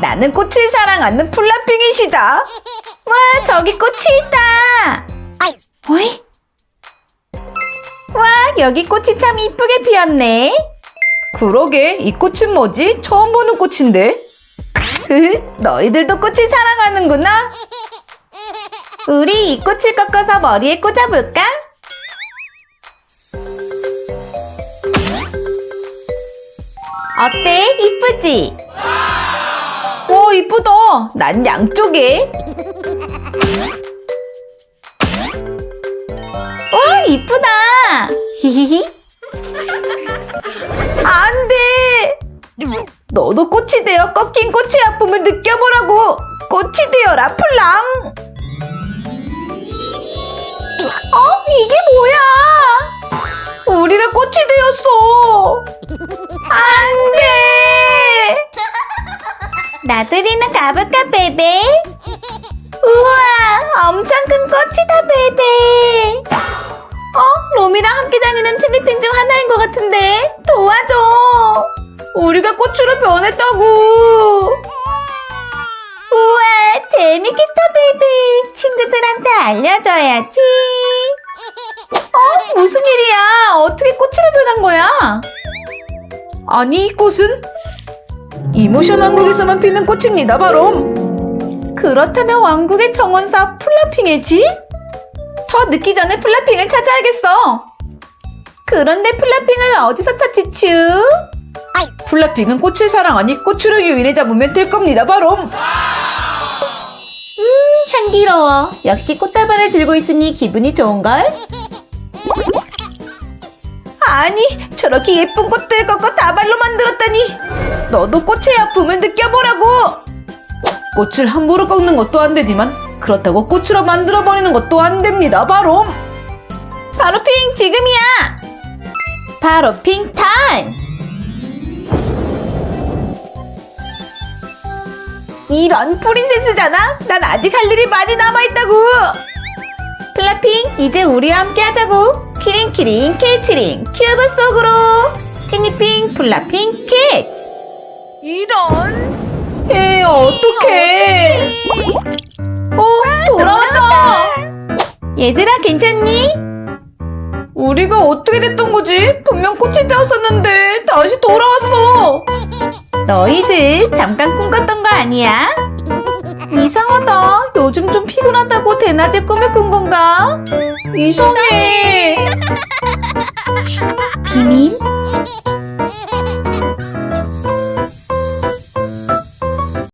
나는 꽃을 사랑하는 플라핑이시다. 와, 저기 꽃이 있다. 어이? 와, 여기 꽃이 참 이쁘게 피었네. 그러게, 이 꽃은 뭐지? 처음 보는 꽃인데. 너희들도 꽃을 사랑하는구나. 우리 이 꽃을 꺾어서 머리에 꽂아볼까? 어때? 이쁘지? 오, 이쁘다. 난 양쪽에. 와, 이쁘다. 히히히. 안 돼. 너도 꽃이 되어 꺾인 꽃의 아픔을 느껴보라고. 꽃이 되어라, 플랑. 어? 이게 뭐야? 우리가 꽃이 되었어. 나들이는 가볼까, 베베? 우와, 엄청 큰 꽃이다, 베베. 어? 롬이랑 함께 다니는 티니핑 중 하나인 것 같은데 도와줘. 우리가 꽃으로 변했다고. 우와, 재밌겠다, 베이비. 친구들한테 알려줘야지. 어? 무슨 일이야? 어떻게 꽃으로 변한 거야? 아니, 이 꽃은? 이모션 왕국에서만 피는 꽃입니다, 바로. 그렇다면 왕국의 정원사 플라핑이지? 더 늦기 전에 플라핑을 찾아야겠어. 그런데 플라핑을 어디서 찾지, 츄? 플라핑은 꽃을 사랑하니 꽃으로 유인해 잡으면 될 겁니다, 바로. 음, 향기로워. 역시 꽃다발을 들고 있으니 기분이 좋은걸? 아니, 저렇게 예쁜 꽃들 꺾어 다발로 만들었다니. 너도 꽃의 아픔을 느껴보라고. 꽃을 함부로 꺾는 것도 안 되지만 그렇다고 꽃으로 만들어버리는 것도 안 됩니다, 바로. 바로 핑, 지금이야. 바로 핑 타임. 이런 프린세스잖아? 난 아직 할 일이 많이 남아있다고! 플라핑, 이제 우리와 함께 하자고! 키링키링, 캐치링, 큐브 속으로! 티니핑, 플라핑, 캐치! 이런 에, 어떡해! 어, 돌아왔다! 얘들아, 괜찮니? 우리가 어떻게 됐던 거지? 분명 꽃이 되었었는데, 다시 돌아왔어! 너희들 잠깐 꿈 꿨던 거 아니야? 이상하다. 요즘 좀 피곤하다고 대낮에 꿈을 꾼 건가? 이상해. 쉿, 비밀?